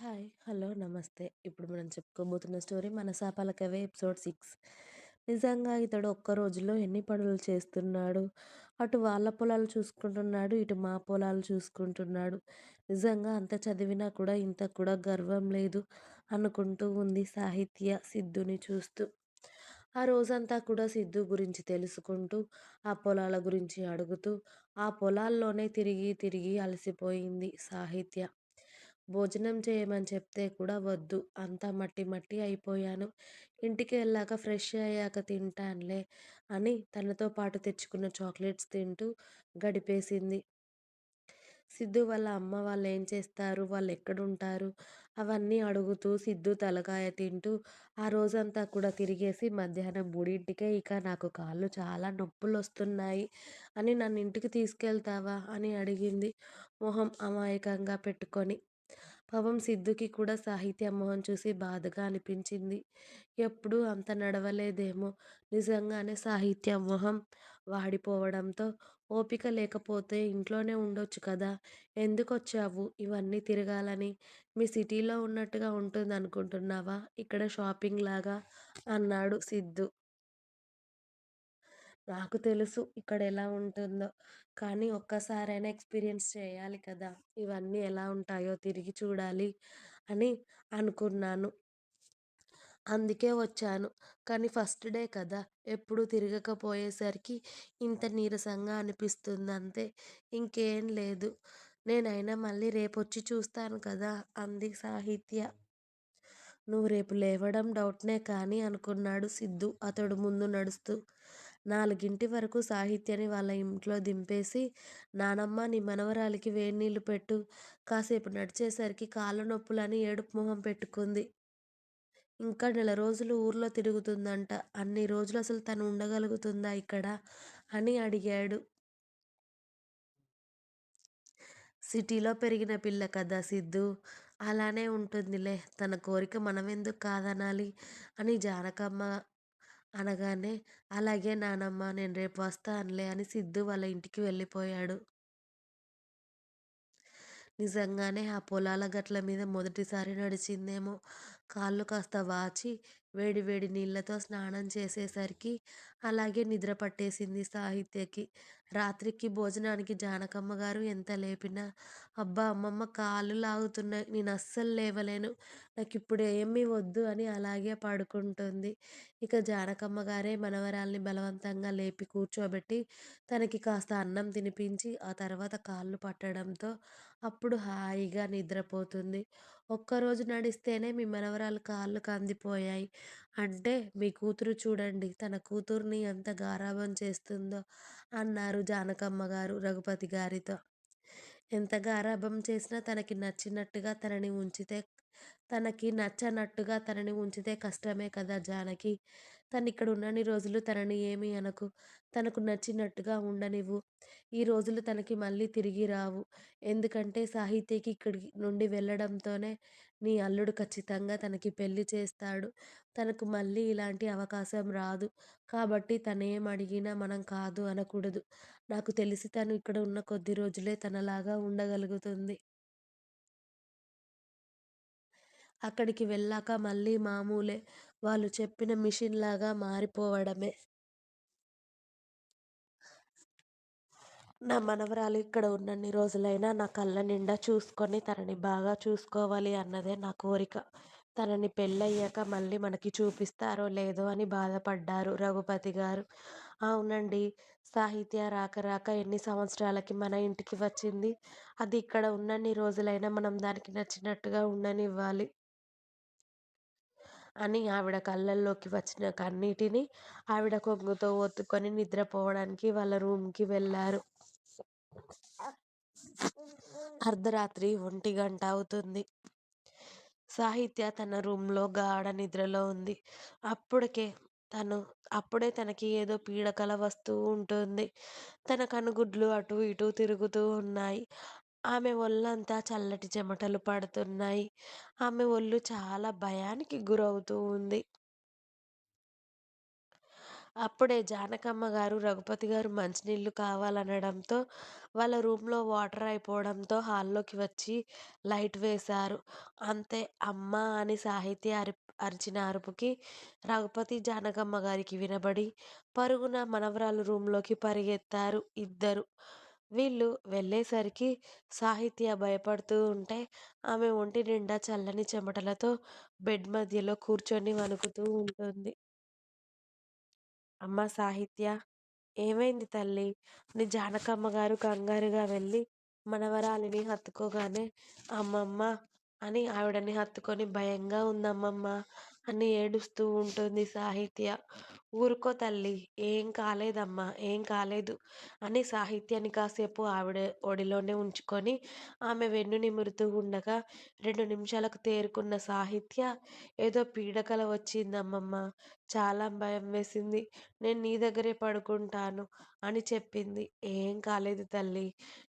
Hi. Hello. నమస్తే. ఇప్పుడు మనం చెప్పుకోబోతున్న స్టోరీ 'మనసా ఎపిసోడ్ సిక్స్ నిజంగా ఇతడు ఒక్క రోజులో ఎన్ని పనులు చేస్తున్నాడు? అటు వాళ్ళ పొలాలు చూసుకుంటున్నాడు. ఇటు మా పొలాలు చూసుకుంటున్నాడు. నిజంగా అంత చదివినా కూడా ఇంత కూడా గర్వం లేదు అనుకుంటూ ఉంది సాహిత్య సిద్ధుని చూస్తూ. ఆ రోజంతా కూడా సిద్ధు గురించి తెలుసుకుంటూ, ఆ పొలాల గురించి అడుగుతూ, ఆ పొలాల్లోనే తిరిగి తిరిగి అలసిపోయింది సాహిత్య. భోజనం చేయమని చెప్తే కూడా వద్దు. అంతా మట్టి మట్టి అయిపోయాను. ఇంటికి వెళ్ళాక ఫ్రెష్ అయ్యాక తింటానులే అని తనతో పాటు తెచ్చుకున్న చాక్లెట్స్ తింటూ గడిపేసింది. సిద్ధు వాళ్ళ అమ్మ వాళ్ళు ఏం చేస్తారు? వాళ్ళు ఎక్కడుంటారు అవన్నీ అడుగుతూ సిద్ధు తలకాయ తింటూ ఆ రోజంతా కూడా తిరిగేసి మధ్యాహ్నం మూడింటికే ఇక నాకు కాళ్ళు చాలా నొప్పులు వస్తున్నాయి అని నన్ను ఇంటికి తీసుకెళ్తావా? అని అడిగింది మొహం అమాయకంగా పెట్టుకొని. పాపం సిద్ధుకి కూడా సాహిత్య మొహం చూసి బాధగా అనిపించింది. ఎప్పుడూ అంత నడవలేదేమో. నిజంగానే సాహిత్య మొహం వాడిపోవడంతో ఓపిక లేకపోతే ఇంట్లోనే ఉండొచ్చు కదా! ఎందుకు వచ్చావు ఇవన్నీ తిరగాలని? మీ సిటీలో ఉన్నట్టుగా ఉంటుంది అనుకుంటున్నావా ఇక్కడ షాపింగ్ లాగా? అన్నాడు సిద్ధు. నాకు తెలుసు ఇక్కడ ఎలా ఉంటుందో. కానీ ఒక్కసారైనా ఎక్స్పీరియన్స్ చేయాలి కదా! ఇవన్నీ ఎలా ఉంటాయో తిరిగి చూడాలి అని అనుకున్నాను. అందుకే వచ్చాను. కానీ ఫస్ట్ డే కదా! ఎప్పుడూ తిరగకపోయేసరికి ఇంత నీరసంగా అనిపిస్తుంది అంతే ఇంకేం లేదు. నేనైనా మళ్ళీ రేపొచ్చి చూస్తాను కదా! అంది సాహిత్య. నువ్వు రేపు లేవడం డౌట్నే కానీ అనుకున్నాడు సిద్ధు అతడు ముందు నడుస్తూ. నాలుగింటి వరకు సాహిత్యని వాళ్ళ ఇంట్లో దింపేసి నానమ్మ నీ మనవరాలికి వేడి నీళ్ళు పెట్టు. కాసేపు నడిచేసరికి కాళ్ళ నొప్పులని ఏడుపు మొహం పెట్టుకుంది. ఇంకా నెల రోజులు ఊర్లో తిరుగుతుందంట. అన్ని రోజులు అసలు తను ఉండగలుగుతుందా ఇక్కడ? అని అడిగాడు. సిటీలో పెరిగిన పిల్ల కదా సిద్ధూ! అలానే ఉంటుందిలే. తన కోరిక మనమెందుకు కాదనాలి? అని జానకమ్మ అనగానే అలాగే నానమ్మ నేను రేపు వస్తానులే అని సిద్ధు వాళ్ళ ఇంటికి వెళ్ళిపోయాడు. నిజంగానే ఆ పొలాల గట్ల మీద మొదటిసారి నడిచిందేమో. కాళ్ళు కాస్త వాచి వేడి వేడి నీళ్ళతో స్నానం చేసేసరికి అలాగే నిద్ర పట్టేసింది సాహిత్యకి. రాత్రికి భోజనానికి జానకమ్మ గారు ఎంత లేపినా అబ్బా అమ్మమ్మ కాళ్ళు లాగుతున్నాయి. నేను అస్సలు లేవలేను. నాకు ఇప్పుడు ఏమీ వద్దు అని అలాగే పడుకుంటుంది. ఇక జానకమ్మ గారే మనవరాల్ని బలవంతంగా లేపి కూర్చోబెట్టి తనకి కాస్త అన్నం తినిపించి ఆ తర్వాత కాళ్ళు పట్టడంతో అప్పుడు హాయిగా నిద్రపోతుంది. ఒక్కరోజు నడిస్తేనే మీ మనవరాలు కాళ్ళు కందిపోయాయి. అంటే మీ కూతురు చూడండి తన కూతుర్ని ఎంత గారాబం చేస్తుందో అన్నారు జానకమ్మ గారు రఘుపతి గారితో ఎంత గారాబం చేసినా తనకి నచ్చినట్టుగా తనని ఉంచితే తనకి నచ్చనట్టుగా తనని ఉంచితే కష్టమే కదా జానకి! తను ఇక్కడ ఉన్నన్ని రోజులు తనని ఏమీ అనకు. తనకు నచ్చినట్టుగా ఉండనివ్వు. ఈ రోజులు తనకి మళ్ళీ తిరిగి రావు. ఎందుకంటే సాహిత్యకి ఇక్కడి నుండి వెళ్ళడంతోనే నీ అల్లుడు ఖచ్చితంగా తనకి పెళ్ళి చేస్తాడు. తనకు మళ్ళీ ఇలాంటి అవకాశం రాదు. కాబట్టి తనేం అడిగినా మనం కాదు అనకూడదు. నాకు తెలిసి తను ఇక్కడ ఉన్న కొద్ది రోజులే తనలాగా ఉండగలుగుతుంది. అక్కడికి వెళ్ళాక మళ్ళీ మామూలే. వాళ్ళు చెప్పిన మిషన్ లాగా మారిపోవడమే. నా మనవరాలు ఇక్కడ ఉన్నన్ని రోజులైనా నా కళ్ళ నిండా చూసుకొని తనని బాగా చూసుకోవాలి అన్నదే నా కోరిక. తనని పెళ్ళయ్యాక మళ్ళీ మనకి చూపిస్తారో లేదో అని బాధపడ్డారు రఘుపతి గారు అవునండి సాహిత్య రాక రాక ఎన్ని సంవత్సరాలకి మన ఇంటికి వచ్చింది. అది ఇక్కడ ఉన్నన్ని రోజులైనా మనం దానికి నచ్చినట్టుగా ఉండనివ్వాలి. అని ఆవిడ కళ్ళల్లోకి వచ్చిన కన్నీటిని ఆవిడ కొంగుతో ఒత్తుకొని నిద్రపోవడానికి వాళ్ళ రూమ్కి వెళ్ళారు. అర్ధరాత్రి ఒంటి గంట అవుతుంది. సాహిత్య తన రూమ్లో గాఢ నిద్రలో ఉంది. అప్పటికే తను అప్పుడే తనకి ఏదో పీడకల వస్తూ ఉంటుంది. తన కనుగుడ్లు అటు ఇటు తిరుగుతూ ఉన్నాయి. ఆమె ఒళ్ళంతా చల్లటి చెమటలు పడుతున్నాయి. ఆమె ఒళ్ళు చాలా భయానికి గురవుతూ ఉంది. అప్పుడే జానకమ్మ గారు, రఘుపతి గారు మంచినీళ్ళు కావాలనడంతో వాళ్ళ రూమ్‌లో వాటర్ అయిపోవడంతో హాల్లోకి వచ్చి లైట్ వేశారు. అంతే అమ్మ అని సాహిత్య అరి అరిచిన అరుపుకి రఘుపతి, జానకమ్మ గారికి వినబడి పరుగున మనవరాలు రూమ్‌లోకి పరిగెత్తారు ఇద్దరు. వీళ్ళు వెళ్ళేసరికి సాహిత్య భయపడుతూ ఉంటే ఆమె ఒంటి నిండా చల్లని చెమటలతో బెడ్ మధ్యలో కూర్చొని వణుకుతూ ఉంటుంది. అమ్మ సాహిత్య! ఏమైంది తల్లి అని జానకమ్మ గారు కంగారుగా వెళ్ళి మనవరాలిని హత్తుకోగానే అమ్మమ్మ! అని ఆవిడని హత్తుకొని భయంగా ఉందమ్మమ్మ! అని ఏడుస్తూ ఉంటుంది సాహిత్య. ఊరుకో తల్లి ఏం కాలేదమ్మా! ఏం కాలేదు అని సాహిత్యాన్ని కాసేపు ఆవిడ ఒడిలోనే ఉంచుకొని ఆమె వెన్ను నిమురుతూ ఉండగా రెండు నిమిషాలకు తేరుకున్న సాహిత్య ఏదో పీడకల వచ్చిందమ్మమ్మ! చాలా భయం వేసింది. నేను నీ దగ్గరే పడుకుంటాను అని చెప్పింది. ఏం కాలేదు తల్లి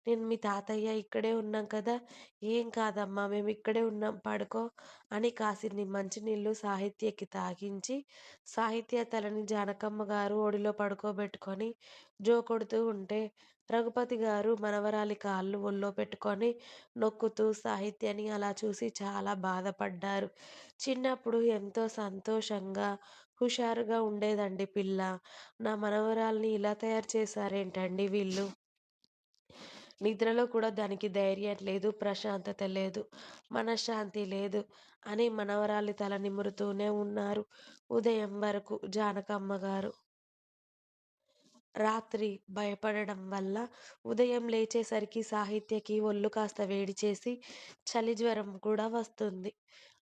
నేను మీ తాతయ్య ఇక్కడే ఉన్నాం కదా! ఏం కాదమ్మా! మేము ఇక్కడే ఉన్నాం పడుకో అని కాసిన్ని మంచినీళ్ళు సాహిత్యకి తాగించి సాహిత్య తలని జానకమ్మ గారు ఒడిలో పడుకోబెట్టుకొని జో కొడుతూ ఉంటే రఘుపతి గారు మనవరాలి కాళ్ళు ఒళ్ళో పెట్టుకొని నొక్కుతూ సాహిత్యని అలా చూసి చాలా బాధపడ్డారు. చిన్నప్పుడు ఎంతో సంతోషంగా, హుషారుగా ఉండేదండి పిల్ల. నా మనవరాల్ని ఇలా తయారు చేశారేంటండి వీళ్ళు? నిద్రలో కూడా దానికి ధైర్యం లేదు, ప్రశాంతత లేదు, మనశ్శాంతి లేదు అని మనవరాలి తల నిమురుతూనే ఉన్నారు ఉదయం వరకు జానకమ్మ గారు. రాత్రి భయపడడం వల్ల ఉదయం లేచేసరికి సాహిత్యకి ఒళ్ళు కాస్త వేడి చేసి చలి జ్వరం కూడా వస్తుంది.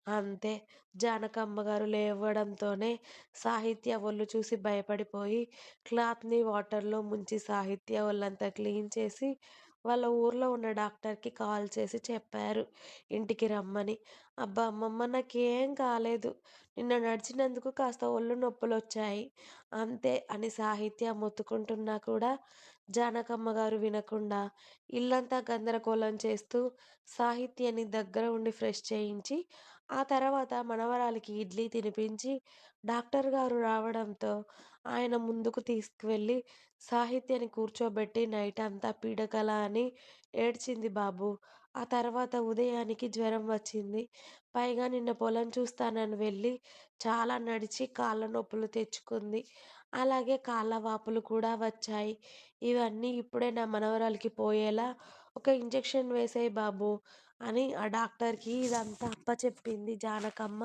అంతే జానకమ్మ గారు లేవడంతోనే సాహిత్య ఒళ్ళు చూసి భయపడిపోయి క్లాత్‌ని వాటర్‌లో ముంచి సాహిత్య ఒళ్ళంతా క్లీన్ చేసి వాళ్ళ ఊర్లో ఉన్న డాక్టర్‌కి కాల్ చేసి చెప్పారు ఇంటికి రమ్మని. అబ్బా! అమ్మమ్మ నాకేం కాలేదు. నిన్న నడిచినందుకు కాస్త ఒళ్ళు నొప్పులు వచ్చాయి అంతే అని సాహిత్య మొత్తుకుంటున్నా కూడా జానకమ్మ గారు వినకుండా ఇల్లంతా గందరగోళం చేస్తూ సాహిత్యని దగ్గర ఉండి ఫ్రెష్ చేయించి, ఆ తర్వాత మనవరాలికి ఇడ్లీ తినిపించి డాక్టర్ గారు రావడంతో ఆయన ముందుకు తీసుకువెళ్ళి సాహిత్యని కూర్చోబెట్టి నైట్ అంతా పీడకల అని ఏడ్చింది బాబు ఆ తర్వాత ఉదయానికి జ్వరం వచ్చింది. పైగా నిన్న పొలం చూస్తానని వెళ్ళి చాలా నడిచి కాళ్ళ నొప్పులు తెచ్చుకుంది. అలాగే కాళ్ళ వాపులు కూడా వచ్చాయి. ఇవన్నీ ఇప్పుడే నా మనవరాలికి పోయేలా ఒక ఇంజెక్షన్ వేసాయి బాబు అని ఆ డాక్టర్‌కి ఇదంతా అప్పచెప్పింది జానకమ్మ.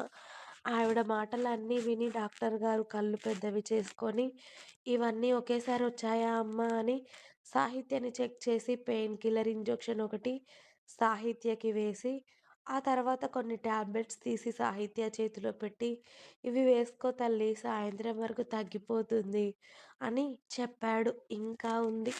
ఆవిడ మాటలన్నీ విని డాక్టర్ గారు కళ్ళు పెద్దవి చేసుకొని ఇవన్నీ ఒకేసారి వచ్చాయా అమ్మా! అని సాహిత్యని చెక్ చేసి పెయిన్ కిల్లర్ ఇంజెక్షన్ ఒకటి సాహిత్యకి వేసి, ఆ తర్వాత కొన్ని ట్యాబ్లెట్స్ తీసి సాహిత్య చేతిలో పెట్టి ఇవి వేసుకో తల్లి సాయంత్రం వరకు తగ్గిపోతుంది అని చెప్పాడు. ఇంకా ఉంది.